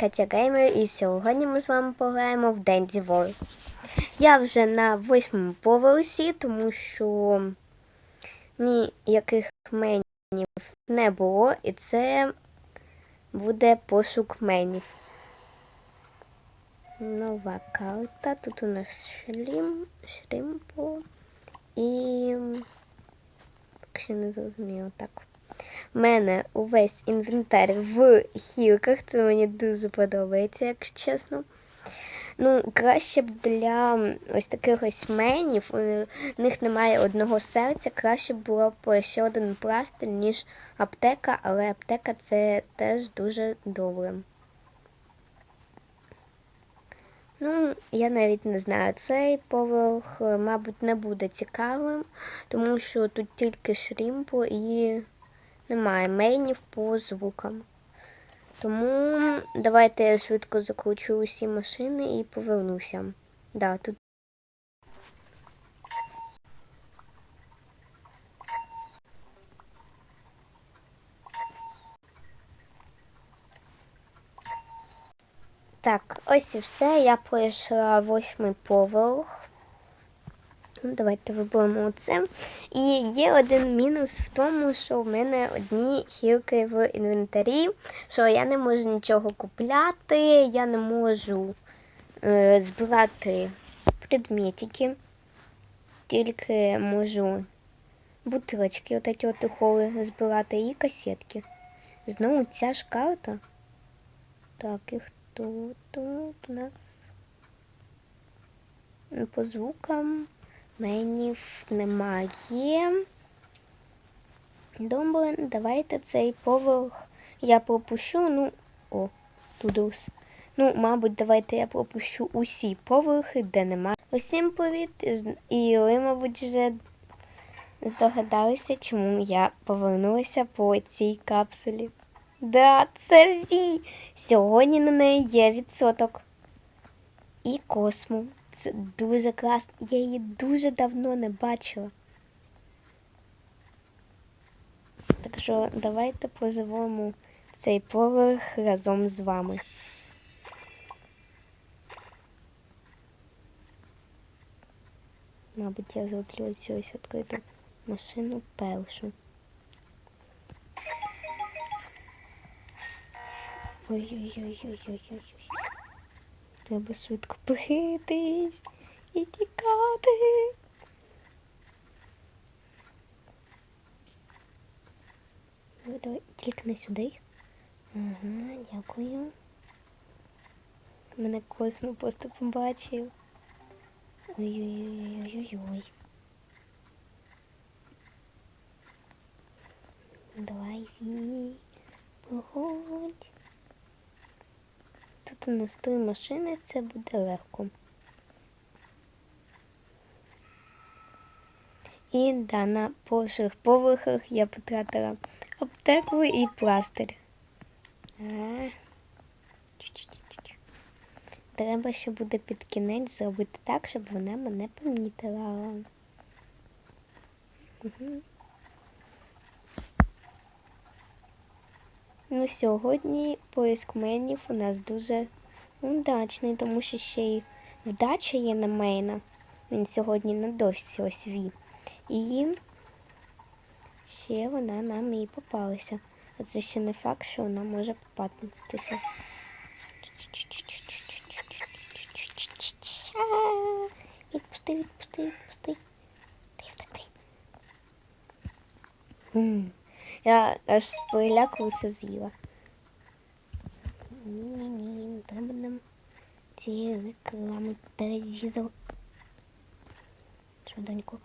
Катя Геймер, і сьогодні ми з вами пограємо в Денді World. Я вже на восьмому поверсі, тому що ніяких менів не було, і це буде пошук менів. Нова карта. Тут у нас шлім, шлімпо і. Якщо не зрозуміло, так. У мене увесь інвентар в хілках. Це мені дуже подобається, якщо чесно. Ну, краще б для ось таких ось менів, у них немає одного серця, краще б було б ще один пластир, ніж аптека, але аптека це теж дуже добре. Ну, я навіть не знаю, цей поверх, мабуть, не буде цікавим, тому що тут тільки шрімпу і немає мейнів по звукам. Тому давайте я швидко закручу усі машини і повернуся. Да, тут Так, ось і все. Я пройшла восьмий поверх. Ну, Давайте виберемо це. І є один мінус в тому, що в мене одні хілки в інвентарі, що я не можу нічого купляти, я не можу е, збирати предметики, тільки можу бутилочки, от от холи збирати і касетки. Знову ця ж карта. Так, і хто тут у нас? По звукам менів немає. Добре, давайте цей поверх я пропущу. Ну, о, тудус. Ну, мабуть, давайте я пропущу усі поверхи, де немає. Усім привіт! І ви, мабуть, вже здогадалися, чому я повернулася по цій капсулі. Да, це Ві! Сьогодні на неї є відсоток. І космо. Це дуже класно. Я її дуже давно не бачила. Так що давайте поживемо цей поверх разом з вами. Мабуть, я зроблю цю ось відкриту машину першу. Ой-ой-ой-ой-ой-ой. Треба швидко пихитись і тікати. Давай, давай, тільки не сюди. Ага, дякую. Мене космо просто побачив. Ой-ой-ой-ой-ой-ой. Давай, Ві, погодь. У нас три машини, це буде легко. І да, на перших поверхах я потратила аптеку і пластир. Треба, ще буде під кінець зробити так, щоб вона мене помітила. Угу. Ну, сьогодні поиск менів у нас дуже удачний, тому що ще й вдача є на мейна. Він сьогодні на дошці ось ві. І ще вона нам і попалася. А це ще не факт, що вона може попатитися. Відпусти, відпусти, відпусти. Ти втекти. Я аж переляку з'їла. Ні-ні-ні, не треба нам ці реклами телевізор. Швиденько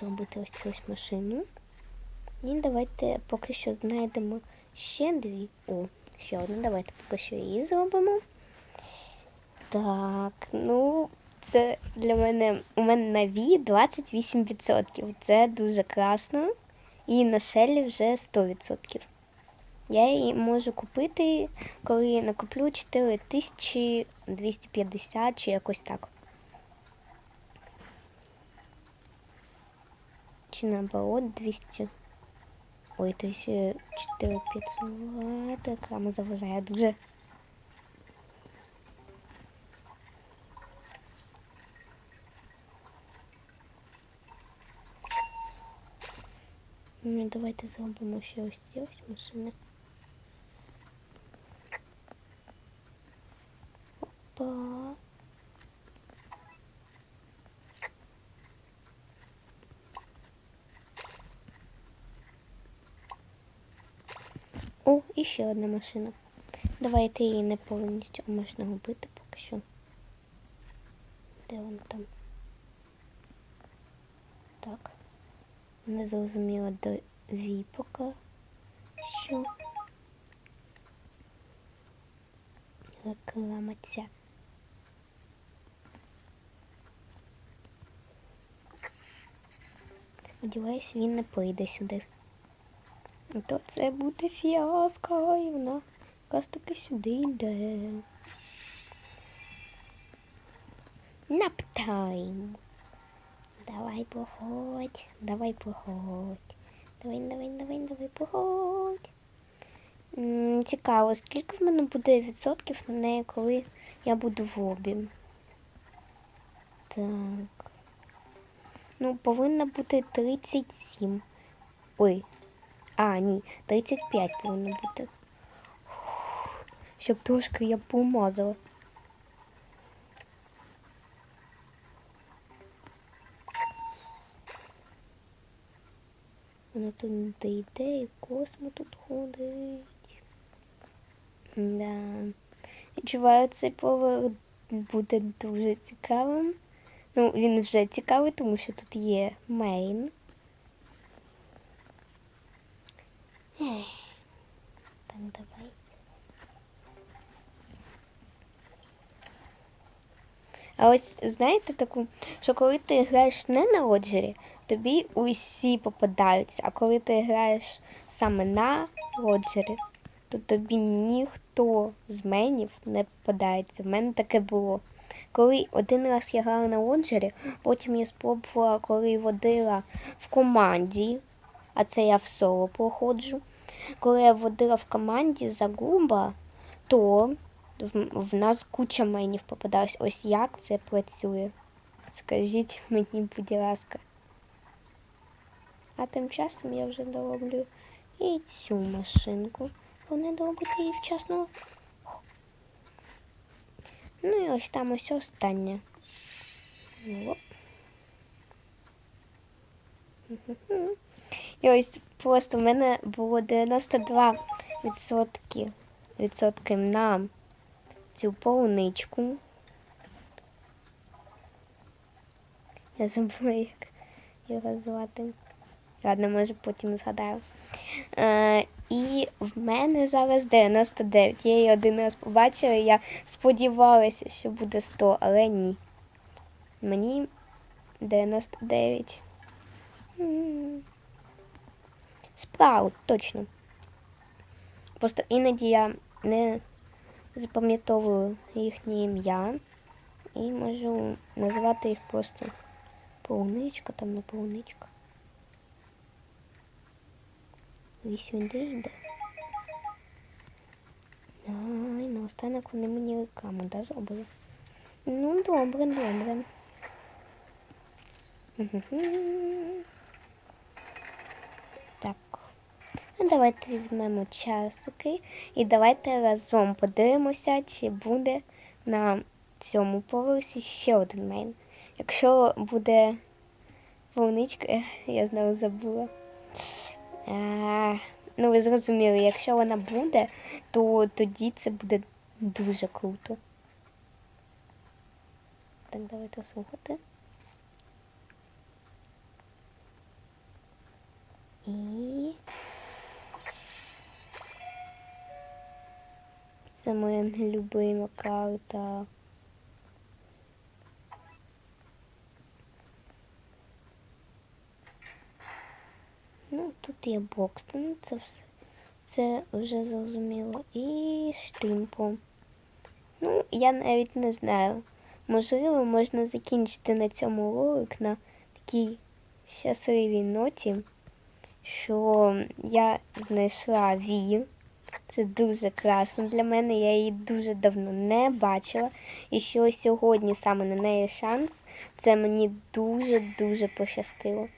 зробити ось цю ось машину. І давайте поки що знайдемо ще дві. О, ще одну. Давайте поки що її зробимо. Так, ну, це для мене у мене на Ві 28%. Це дуже класно. І на шелі вже 100%. Я її можу купити, коли накоплю 4250 чи якось так. Чи наоборот 200. Ой, то ще 4500. Реклама заважає дуже. Давайте зробимо ще ось ці ось машини. Опа. О, і ще одна машина. Давайте її не повністю можна губити поки що. Де вона там? Так. Не зрозуміла до вій поки що. Реклама ця. Сподіваюсь, він не прийде сюди. То це буде фіаско, і вона якраз таки сюди йде. Наптайм. Давай походь, давай походь. Давай, давай, давай, давай походь. Цікаво, скільки в мене буде відсотків на неї, коли я буду в обі. Так. Ну, повинно бути 37. Ой. А, ні, 35 повинно бути. Щоб трошки я помазала. Вона тут не йде, і космо тут ходить. Да. Відчуваю, цей поверх буде дуже цікавим. Ну, він вже цікавий, тому що тут є мейн. Так, давай. А ось знаєте таку, що коли ти граєш не на роджері, тобі усі попадаються. А коли ти граєш саме на роджері, то тобі ніхто з менів не попадається. В мене таке було. Коли один раз я грала на роджері, потім я спробувала, коли водила в команді, а це я в соло проходжу. Коли я водила в команді за губа, то в, нас куча менів попадалось. Ось як це працює. Скажіть мені, будь ласка. А тим часом я вже дороблю і цю машинку. Вони доробити її вчасно. Ну і ось там ось остання. Оп. І ось просто в мене було 92 відсотки, відсотки на цю полуничку. Я забула, як його звати. Ладно, може потім згадаю. Е, і в мене зараз 99. Я її один раз побачила, я сподівалася, що буде 100, але ні. Мені 99. М. Спраут, точно. Просто іноді я не запам'ятовую їхнє ім'я і можу називати їх просто полуничка, там не полуничка. І сюди йде. Ай, наостанок вони мені рекламу, да, зробили? Ну, добре, добре. Мгм. Так. Ну, давайте візьмемо часики і давайте разом подивимося, чи буде на цьому поверсі ще один мейн. Якщо буде полуничка, я знову забула. А, ну, ви зрозуміли, якщо вона буде, то тоді це буде дуже круто. Так, давайте слухати. Це моя нелюбима карта. Ну, тут є Бокстон, це все. Це вже зрозуміло. І штимпо. Ну, я навіть не знаю. Можливо, можна закінчити на цьому ролик на такій щасливій ноті, що я знайшла Ві. Це дуже красно для мене. Я її дуже давно не бачила. І що сьогодні саме на неї шанс, це мені дуже-дуже пощастило.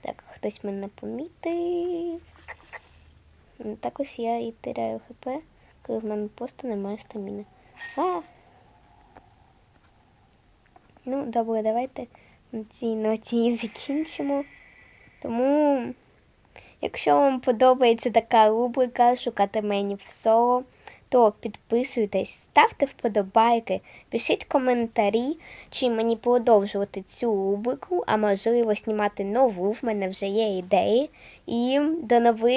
Так, хтось мене помітив. Так ось я і теряю хп, коли в мене просто немає стаміни. А! Ну, добре, давайте на цій ноті і закінчимо. Тому, якщо вам подобається така рубрика Шукати мені в соло, то підписуйтесь, ставте вподобайки, пишіть коментарі, чи мені продовжувати цю рубрику, а можливо знімати нову, в мене вже є ідеї. І до нових